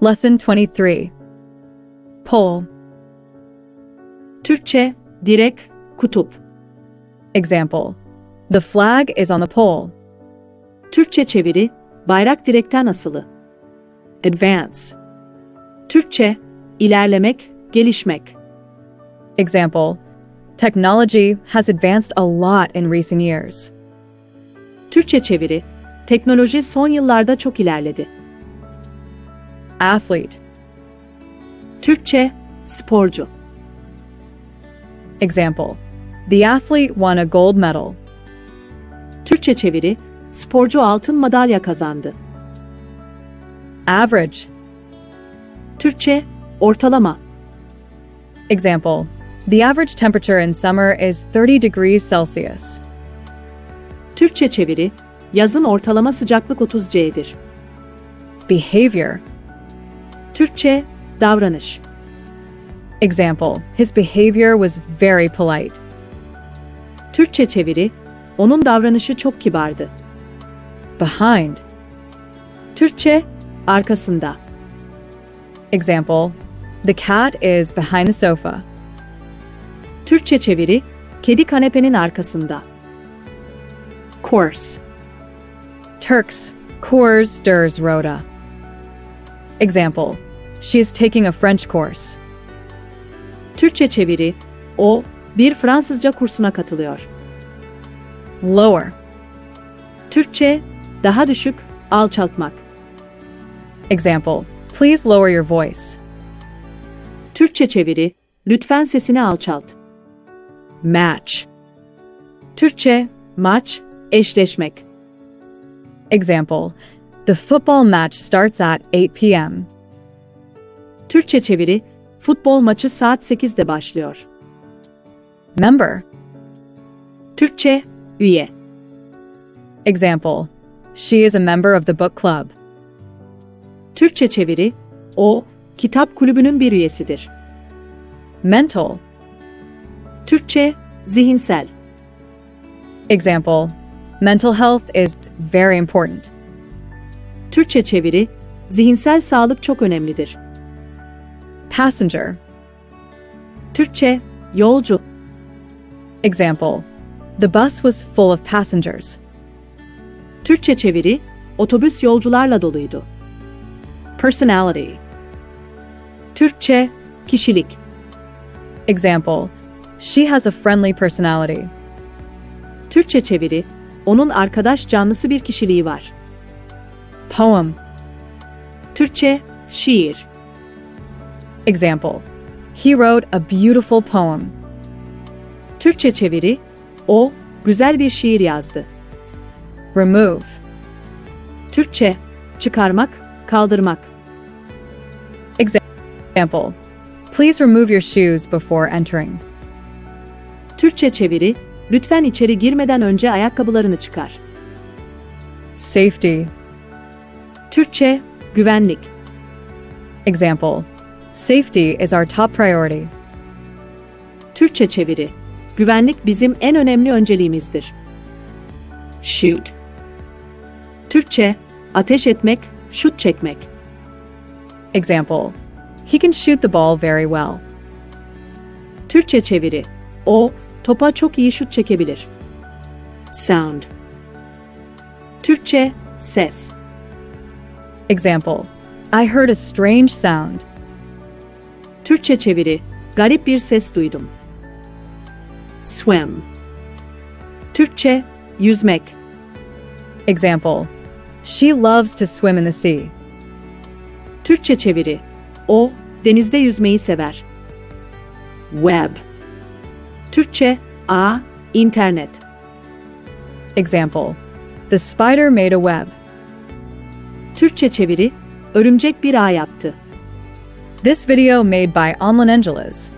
Lesson 23 Pole. Türkçe, direk, kutup. Example The flag is on the pole. Türkçe çeviri, bayrak direkten asılı. Advance. Türkçe, ilerlemek, gelişmek. Example Technology has advanced a lot in recent years. Türkçe çeviri, teknoloji son yıllarda çok ilerledi. Athlete. Türkçe, sporcu. Example The athlete won a gold medal. Türkçe çeviri, sporcu altın madalya kazandı. Average. Türkçe, ortalama. Example The average temperature in summer is 30 degrees Celsius. Türkçe çeviri, yazın ortalama sıcaklık 30 C'dir. Behavior. Türkçe, davranış. Example His behavior was very polite. Türkçe çeviri, onun davranışı çok kibardı. Behind. Türkçe, arkasında. Example The cat is behind the sofa. Türkçe çeviri, kedi kanepenin arkasında. Course. Turks, Cours ders Rhoda. Example She is taking a French course. Türkçe çeviri, o bir Fransızca kursuna katılıyor. Lower. Türkçe, daha düşük, alçaltmak. Example Please lower your voice. Türkçe çeviri, lütfen sesini alçalt. Match. Türkçe, maç, eşleşmek. Example The football match starts at 8 p.m. Türkçe çeviri, futbol maçı saat 8'de başlıyor. Member. Türkçe, üye. Example She is a member of the book club. Türkçe çeviri, o, kitap kulübünün bir üyesidir. Mental. Türkçe, zihinsel. Example Mental health is very important. Türkçe çeviri, zihinsel sağlık çok önemlidir. Passenger. Türkçe, yolcu. Example The bus was full of passengers. Türkçe çeviri, otobüs yolcularla doluydu. Personality. Türkçe, kişilik. Example She has a friendly personality. Türkçe çeviri, onun arkadaş canlısı bir kişiliği var. Poem. Türkçe, şiir. Example He wrote a beautiful poem. Türkçe çeviri, o, güzel bir şiir yazdı. Remove. Türkçe, çıkarmak, kaldırmak. Example Please remove your shoes before entering. Türkçe çeviri, lütfen içeri girmeden önce ayakkabılarını çıkar. Safety. Türkçe, güvenlik. Example Safety is our top priority. Türkçe çeviri, güvenlik bizim en önemli önceliğimizdir. Shoot. Türkçe, ateş etmek, şut çekmek. Example He can shoot the ball very well. Türkçe çeviri, o, topa çok iyi şut çekebilir. Sound. Türkçe, ses. Example I heard a strange sound. Türkçe çeviri, garip bir ses duydum. Swim. Türkçe, yüzmek. Example She loves to swim in the sea. Türkçe çeviri, o, denizde yüzmeyi sever. Web. Türkçe, a, internet. Example The spider made a web. Türkçe çeviri, örümcek bir ağ yaptı. This video made by Omlin Angeles.